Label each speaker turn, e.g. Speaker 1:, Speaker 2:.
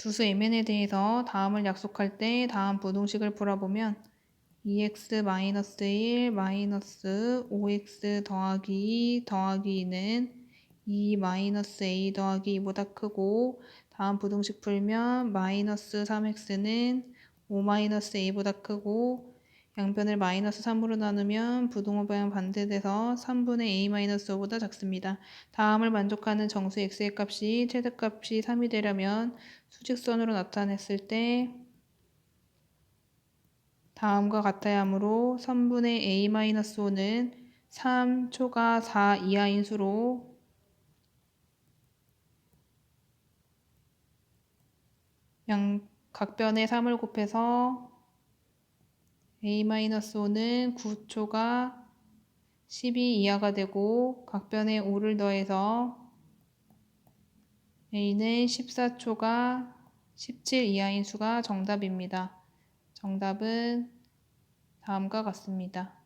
Speaker 1: 두수 mn에 대해서 다음을 약속할 때 다음 부동식을 풀어보면 2x 마이너스 1 마이너스 5x 더하기 2 더하기 2는 2 마이너스 a 더하기 2보다 크고 다음 부동식 풀면 마이너스 3x는 5 마이너스 a보다 크고 양변을 마이너스 3으로 나누면 부동호 방향 반대돼서 3분의 a 마이너스 5보다 작습니다. 다음을 만족하는 정수 x의 값이 최대값이 3이 되려면 수직선으로 나타냈을 때 다음과 같아야 하므로 3분의 a 마이너스 5는 3 초가 4 이하인 수로 양 각변에 3을 곱해서 a-5는 9초가 12 이하가 되고 각변에 5를 더해서 a는 14초가 17 이하인 수가 정답입니다. 정답은 다음과 같습니다.